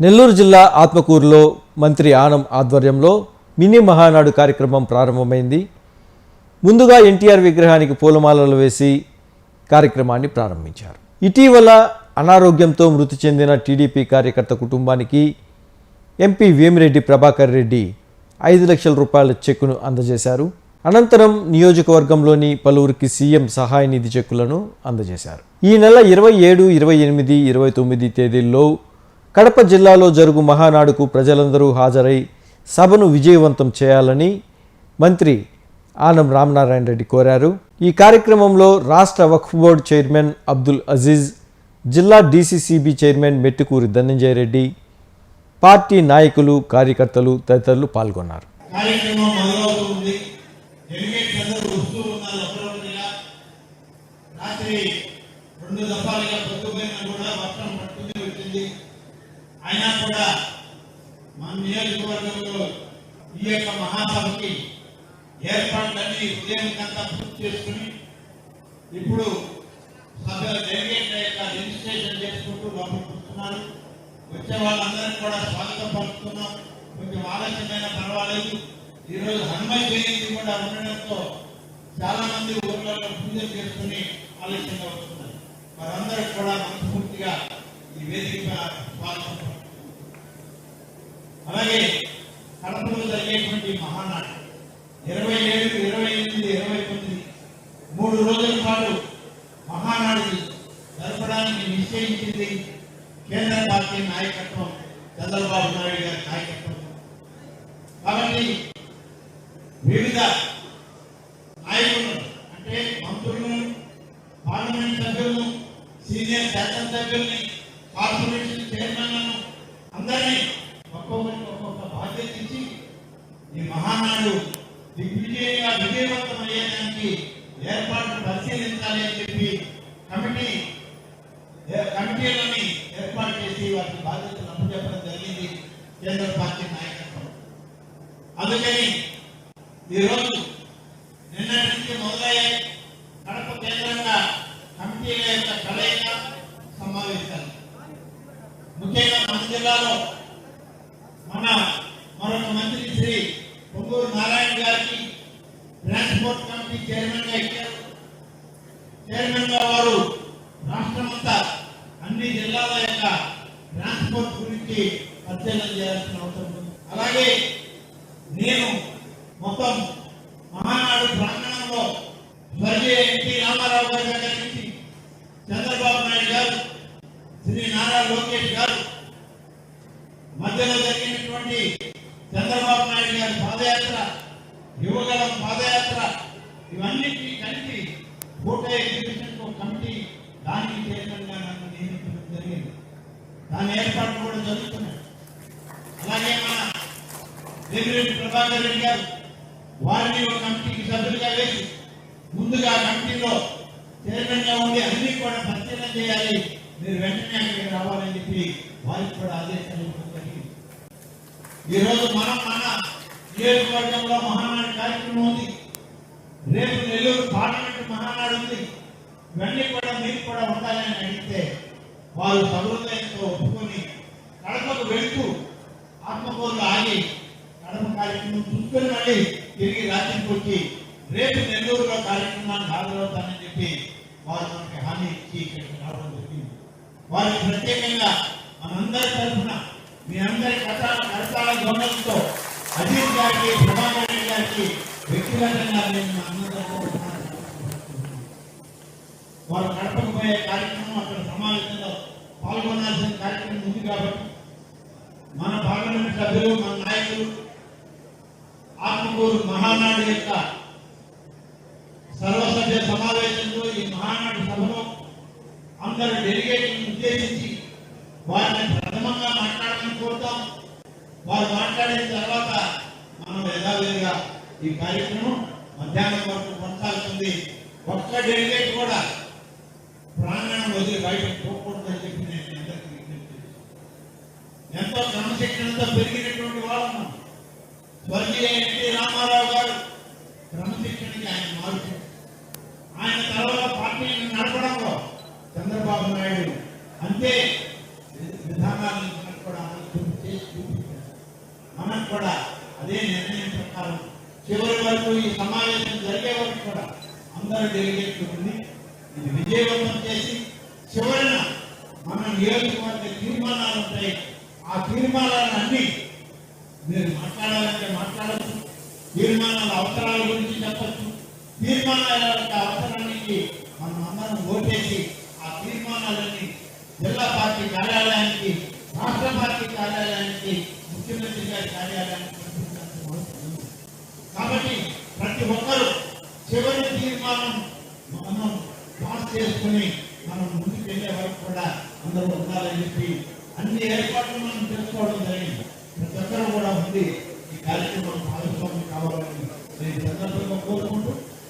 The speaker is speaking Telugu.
నెల్లూరు జిల్లా ఆత్మకూరులో మంత్రి ఆనం ఆధ్వర్యంలో మినీ మహానాడు కార్యక్రమం ప్రారంభమైంది. ముందుగా ఎన్టీఆర్ విగ్రహానికి పూలమాలలు వేసి కార్యక్రమాన్ని ప్రారంభించారు. ఇటీవల అనారోగ్యంతో మృతి చెందిన టీడీపీ కార్యకర్త కుటుంబానికి ఎంపీ వేమిరెడ్డి ప్రభాకర్ రెడ్డి ఐదు లక్షల రూపాయల చెక్కును అందజేశారు. అనంతరం నియోజకవర్గంలోని పలువురికి సీఎం సహాయ నిధి చెక్కులను అందజేశారు. ఈ నెల ఇరవై ఏడు ఇరవై ఎనిమిది ఇరవై తొమ్మిది తేదీల్లో కడప జిల్లాలో జరుగు మహానాడుకు ప్రజలందరూ హాజరై సభను విజయవంతం చేయాలని మంత్రి ఆనం రామనారాయణ రెడ్డి కోరారు. ఈ కార్యక్రమంలో రాష్ట్ర వక్ఫ్ బోర్డు చైర్మన్ అబ్దుల్ అజీజ్ జిల్లా DCCB chairman Mettukuri Dhananjaya Reddy party నాయకులు కార్యకర్తలు తదితరులు పాల్గొన్నారు. రాత్రి రెండు దఫాలుగా పట్టుకుపోయినా కూడా వర్షం పట్టుకుని వచ్చింది. అయినా కూడా మన నియోజకవర్గంలో ఈ యొక్క మహాసభకి ఏర్పాట్లన్నీ ఉదయం కంతా పూర్తి చేసుకుని ఇప్పుడు సభ డెలిగేట్ల యొక్క రిజిస్ట్రేషన్ చేసుకుంటూ లోపలికి వస్తున్నారు. వచ్చే వాళ్ళందరికీ కూడా స్వాగతం పలుకుతున్నాం. కొంచెం ఆలస్యమైన పర్వాలేదు. ఈరోజు హనుమ జయంతి కూడా ఉండడంతో చాలా మంది ఊర్లలో పూజలు చేసుకుని ఆలస్యంగా వస్తున్నారు వారందరూ కూడా మనస్ఫూర్తిగా ఈ వేదిక స్వాగతం పలుకుతున్నాం. అలాగే కడపలో జరిగేటువంటి మహానాడు ఇరవై ఏడు ఇరవై ఎనిమిది ఇరవై తొమ్మిది మూడు రోజుల పాటు మహానాడు జరపడానికి నిశ్చయించింది కేంద్ర పార్టీ నాయకత్వం చంద్రబాబు నాయుడు గారి నాయకత్వం కాబట్టి వివిధ నాయకులను అంటే మంత్రులను పార్లమెంట్ సభ్యులను సీనియర్ శాసనసభ్యుల్ని కార్పొరేషన్ చైర్మన్లను అందరినీ ఒక్కొక్కరికి ఒక్కొక్క బాధ్యత ఇచ్చి ఈ మహానాడు దిగ్విజయంగా విజయవంతం అయ్యేదానికి ఏర్పాట్లు పరిశీలించాలి అని చెప్పి కమిటీ ఏ- కమిటీలని ఏర్పాటు చేసి వాటి బాధ్యతలు అప్పచెప్పడం జరిగింది. కేంద్ర పార్టీ నాయకులు. అందుకని ఈరోజు నిన్నటి నుంచి మొదలయ్యే కడప కేంద్రంగా కమిటీల యొక్క కలయిక సమావేశాలు. ముఖ్యంగా మన జిల్లాలో మన మరొక మంత్రి శ్రీ పొంగూరు నారాయణ గారికి ట్రాన్స్పోర్ట్ కమిటీ చైర్మన్గా ఇచ్చారు. చైర్మన్గా వారు రాష్ట్రమంతా అన్ని జిల్లాల యొక్క ట్రాన్స్పోర్ట్ గురించి అధ్యయనం చేయాల్సిన అవసరం ఉంది. అలాగే నేను మొత్తం మహానాడు ప్రాంగణంలో స్వర్గీయ ఎన్టీ రామారావు గారి దగ్గర నుంచి చంద్రబాబు నాయుడు గారు శ్రీ నారా లోకేష్ గారు మధ్యలో జరిగినటువంటి చంద్రబాబు నాయుడు గారి పాదయాత్ర యువగలం పాదయాత్ర ఇవన్నిటినీ కలిపి ఫోటో ఎగ్జిబిషన్ కమిటీ దానికి చైర్మన్ నన్ను నియమించడం జరిగింది. దాని ఏర్పాట్లు కూడా జరుగుతున్నాయి. దేవిరెడ్డి ప్రభాకర్ రెడ్డి గారు వారిని ఒక కమిటీకి సభ్యులుగా వేసి ముందుగా ఆ కమిటీలో చైర్మన్గా ఉండి అన్ని కూడా పరిశీలన చేయాలి. మీరు వెంటనే అక్కడికి రావాలని చెప్పి వారికి కూడా ఆదేశాలు ఇవ్వడం జరిగింది. ఈ రోజు మనం మన నియోజకవర్గంలో మహానాడు కార్యక్రమం ఉంది. రేపు నెల్లూరు పార్లమెంట్ మహానాడు ఉంది. ఇవన్నీ కూడా మీరు కూడా ఉండాలని అడిగితే వాళ్ళు సహృదయంతో ఒప్పుకొని కడపకు వెళ్తూ ఆత్మకూరులో ఆగి కార్యక్రమం చూసుకొని మళ్ళీ తిరిగి రాత్రికి వచ్చి రేపు నెల్లూరులో కార్యక్రమాన్ని హాజరవుతానని చెప్పి వారు మనకి హామీ ఇచ్చి ఇక్కడికి రావడం జరిగింది. వారికి ప్రత్యేకంగా మనందరి తరఫున మీ అందరి కథాల కష్టాల గౌరవంతో అజిత్ గారికి ప్రభాకర్ రెడ్డి గారికి వ్యక్తిగతంగా నేను మా వారు నడపకపోయే కార్యక్రమం అక్కడ సమావేశంలో పాల్గొనాల్సిన కార్యక్రమం ఉంది కాబట్టి మన పార్లమెంట్ సభ్యులు మన నాయకులు ఆత్మకూరు మహానాడు యొక్క సర్వసభ్య సమావేశంలో ఈ మహానాడు సభలో అందరు డెలిగేట్లను ఉద్దేశించి వారిని ప్రథమంగా మాట్లాడమని కోరుతాం. వారు మాట్లాడిన తర్వాత మనం యథావిధిగా ఈ కార్యక్రమం మధ్యాహ్నం వరకు కొనసాగుతుంది. ఒక్క డెలిగేట్ కూడా ప్రాంగణం వదిలి బయటకు పోకూడదని చెప్పి నేను ఎంతో క్రమశిక్షణతో పెరిగినటువంటి వాళ్ళు మనం. ఎన్టీ రామారావు గారు? క్రమశిక్షణకి ఆయన మార్పు ఆయన తర్వాత పార్టీని నడపడంలో చంద్రబాబు నాయుడు అంతే విధానాలను కూడా అమలు కూడా అదే నిర్ణయం ప్రకారం చివరి వరకు ఈ సమావేశం జరిగే వరకు కూడా అందరూ డెలిగేట్లు ఉండి ఇది విజయవంతం చేసి చివరిన మన నియోజకవర్గ తీర్మానాలు ఉంటాయి. ఆ తీర్మానాలన్నీ మీరు మాట్లాడాలంటే మాట్లాడచ్చు. తీర్మానాల అవసరాల గురించి చెప్పచ్చు. తీర్మానాల యొక్క అవసరానికి మనం అందరం ఓటేసి ఆ తీర్మానాలన్నీ జిల్లా పార్టీ కార్యాలయానికి రాష్ట్ర పార్టీ కార్యాలయానికి ముఖ్యమంత్రి గారి కార్యాలయానికి కాబట్టి ప్రతి ఒక్కరూ చివరి తీర్మానం మనం పాస్ చేసుకుని మనం ముందుకు వెళ్ళే వరకు కూడా అందరూ ఉండాలని చెప్పి అన్ని ఏర్పాట్లు మనం చేసుకోవడం జరిగింది. ప్రతి ఒక్కరూ కూడా ఉంది ఈ కార్యక్రమం భాగస్వామి కావాలని నేను సందర్భంగా కోరుకుంటూ